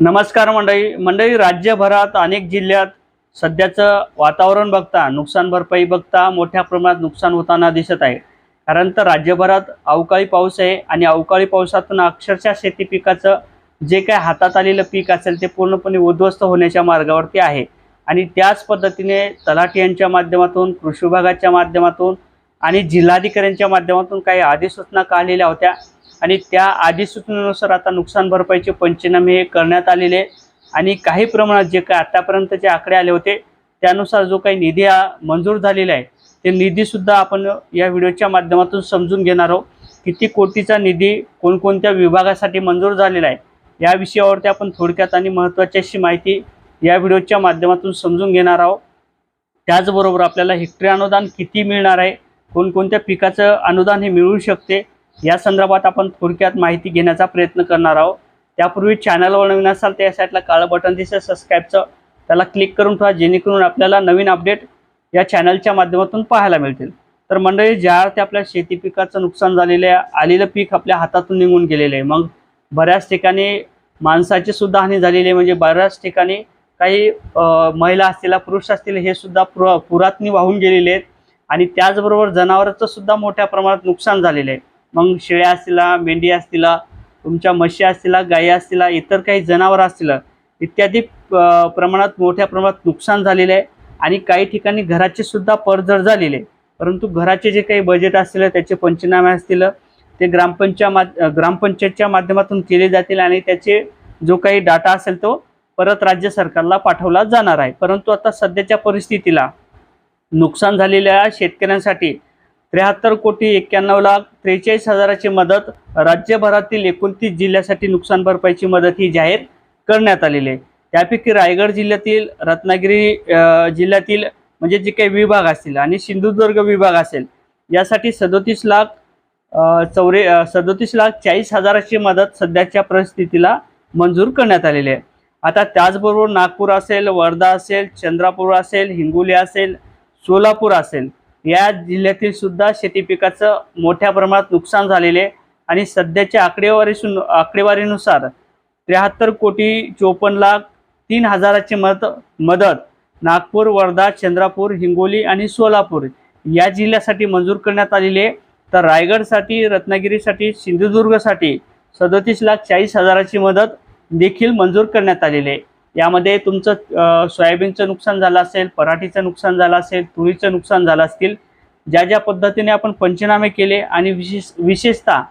नमस्कार मंडळी. मंडळी राज्यभरात अनेक जिल्ह्यात सध्याचं वातावरण बघता नुकसान भरपाई बघता मोठ्या प्रमाणात नुकसान होताना दिसत आहे. कारण तर राज्यभरात अवकाळी पाऊस आहे आणि अवकाळी पावसातून अक्षरशः शेती पिकाचं जे काय हातात आलेलं पीक असेल ते पूर्णपणे उद्ध्वस्त होण्याच्या मार्गावरती आहे. आणि त्याच पद्धतीने तलाठी यांच्या माध्यमातून कृषी विभागाच्या माध्यमातून आणि जिल्हाधिकाऱ्यांच्या माध्यमातून काही अधिसूचना काढलेल्या होत्या आणि त्या अधिसूचनेनुसार आता नुकसान भरपाईचे पंचनामे हे करण्यात आलेले आहे. आणि काही प्रमाणात जे काय आत्तापर्यंतचे आकडे आले होते त्यानुसार जो काही निधी मंजूर झालेला आहे ते निधीसुद्धा आपण या व्हिडिओच्या माध्यमातून समजून घेणार आहोत किती कोटीचा निधी कोणकोणत्या विभागासाठी मंजूर झालेला आहे या विषयावरती आपण थोडक्यात आणि महत्त्वाची अशी माहिती या व्हिडिओच्या माध्यमातून समजून घेणार आहोत त्याचबरोबर आपल्याला हेक्टरी अनुदान किती मिळणार आहे कोणकोणत्या पिकाचं अनुदान हे मिळू शकते या संदर्भात आपण थोडक्यात माहिती घेण्याचा प्रयत्न करणार आहोत. त्यापूर्वी चॅनलवर नवीन असाल त्या साईडला काळं बटन दिसेल सबस्क्राईबचं त्याला क्लिक करून ठेवा जेणेकरून आपल्याला नवीन अपडेट या चॅनलच्या माध्यमातून पाहायला मिळतील. तर मंडळी ज्या अर्थी आपल्या शेती पिकाचं नुकसान झालेलं आहे आलेलं पीक आपल्या हातातून निघून गेलेलं आहे. मग बऱ्याच ठिकाणी माणसाची सुद्धा हानी झालेली आहे. म्हणजे बऱ्याच ठिकाणी काही महिला असतील पुरुष असतील हे सुद्धा पुर पुरातनी वाहून गेलेले आहेत. आणि त्याचबरोबर जनावरांचं सुद्धा मोठ्या प्रमाणात नुकसान झालेलं आहे. मग शेळ्या असतील मेंढी असतील तुमच्या म्हशी असतील गायी असतील इतर काही जनावरं असतील इत्यादी प्रमाणात मोठ्या प्रमाणात नुकसान झालेले आहे आणि काही ठिकाणी घराचे सुद्धा पडझड झालेले आहे. परंतु घराचे जे काही बजेट असतील त्याचे पंचनामे असतील ते ग्रामपंचा माध ग्रामपंचायतच्या माध्यमातून केले जातील आणि त्याचे जो काही डाटा असेल तो परत राज्य सरकारला पाठवला जाणार आहे परंतु आता सध्याच्या परिस्थितीला नुकसान झालेल्या शेतकऱ्यांसाठी त्र्याहत्तर कोटी एक्क्याण्णव लाख त्रेचाळीस हजाराची मदत राज्यभरातील एकोणतीस जिल्ह्यासाठी नुकसान भरपाईची मदत ही जाहीर करण्यात आलेली आहे. त्यापैकी रायगड जिल्ह्यातील रत्नागिरी जिल्ह्यातील म्हणजे जे काही विभाग असतील आणि सिंधुदुर्ग विभाग असेल यासाठी सदोतीस लाख चौरे सदोतीस लाख चाळीस हजाराची मदत सध्याच्या परिस्थितीला मंजूर करण्यात आलेली आहे. आता त्याचबरोबर नागपूर असेल वर्धा असेल चंद्रापूर असेल हिंगोली असेल सोलापूर असेल या जिल्ह्यातील सुद्धा शेती पिकाचं मोठ्या प्रमाणात नुकसान झालेले आहे. आणि सध्याच्या आकडेवारी आकडेवारीनुसार त्र्याहत्तर कोटी चोपन्न लाख तीन हजाराची मदत मदत नागपूर वर्धा चंद्रपूर हिंगोली आणि सोलापूर या जिल्ह्यासाठी मंजूर करण्यात आलेले तर रायगडसाठी रत्नागिरीसाठी सिंधुदुर्गसाठी सदोतीस लाख चाळीस हजाराची मदत देखील मंजूर करण्यात आलेली आहे. यामध्ये तुमचं सोयाबीनचं नुकसान झालं असेल पराठीचं नुकसान झालं असेल तुरीचं नुकसान झालं असतील ज्या ज्या पद्धतीने आपण पंचनामे केले आणि विशेष विशेषतः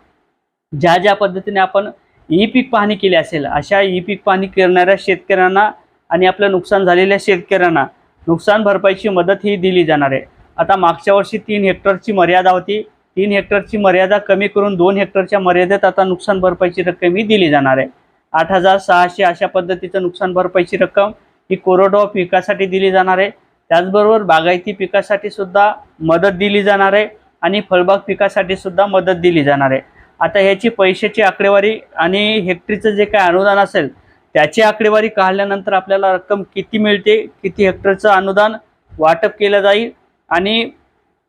ज्या ज्या पद्धतीने आपण ई पीक पाहणी केली असेल अशा ई पीक पाहणी करणाऱ्या शेतकऱ्यांना आणि आपलं नुकसान झालेल्या शेतकऱ्यांना नुकसान भरपाईची मदत ही दिली जाणार आहे. आता मागच्या वर्षी तीन हेक्टरची मर्यादा होती. तीन हेक्टरची मर्यादा कमी करून दोन हेक्टरच्या मर्यादेत आता नुकसान भरपाईची रक्कम ही दिली जाणार आहे. आठ हजार सहाशे अशा पद्धतीचं नुकसान भरपाईची रक्कम ही कोरडवाहू पिकासाठी दिली जाणार आहे. त्याचबरोबर बागायती पिकासाठी सुद्धा मदत दिली जाणार आहे आणि फळबाग पिकासाठी सुद्धा मदत दिली जाणार आहे. आता ह्याची पैशाची आकडेवारी आणि हेक्टरीचं जे काय अनुदान असेल त्याची आकडेवारी काढल्यानंतर आपल्याला रक्कम किती मिळते किती हेक्टरचं अनुदान वाटप केलं जाईल आणि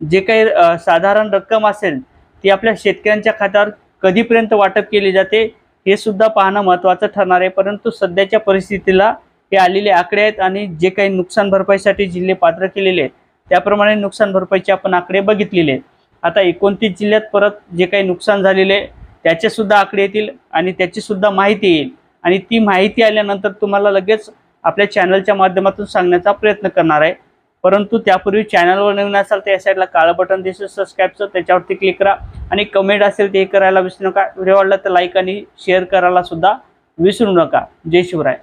जे काही साधारण रक्कम असेल ती आपल्या शेतकऱ्यांच्या खात्यावर कधीपर्यंत वाटप केली जाते हे सुद्धा पाहणं महत्त्वाचं ठरणार आहे. परंतु सध्याच्या परिस्थितीला हे आलेले आकडे आहेत आणि जे काही नुकसान भरपाईसाठी जिल्हे पात्र केलेले आहेत त्याप्रमाणे नुकसान भरपाईचे आपण आकडे बघितलेले आहेत. आता एकोणतीस जिल्ह्यात परत जे काही नुकसान झालेले आहे त्याचे सुद्धा आकडे येतील आणि त्याची सुद्धा माहिती येईल. आणि ती माहिती आल्यानंतर तुम्हाला लगेच आपल्या चॅनलच्या माध्यमातून सांगण्याचा प्रयत्न करणार आहे. परंतु त्यापूर्वी चॅनलवर नवीन असाल तर या साईडला काळं बटन दिसेल सबस्क्राईबचं त्याच्यावरती क्लिक करा. आणि कमेंट असेल ते करायला विसरू नका. व्हिडिओ आवडला तर लाईक आणि शेअर करायला सुद्धा विसरू नका. जय शिवराय.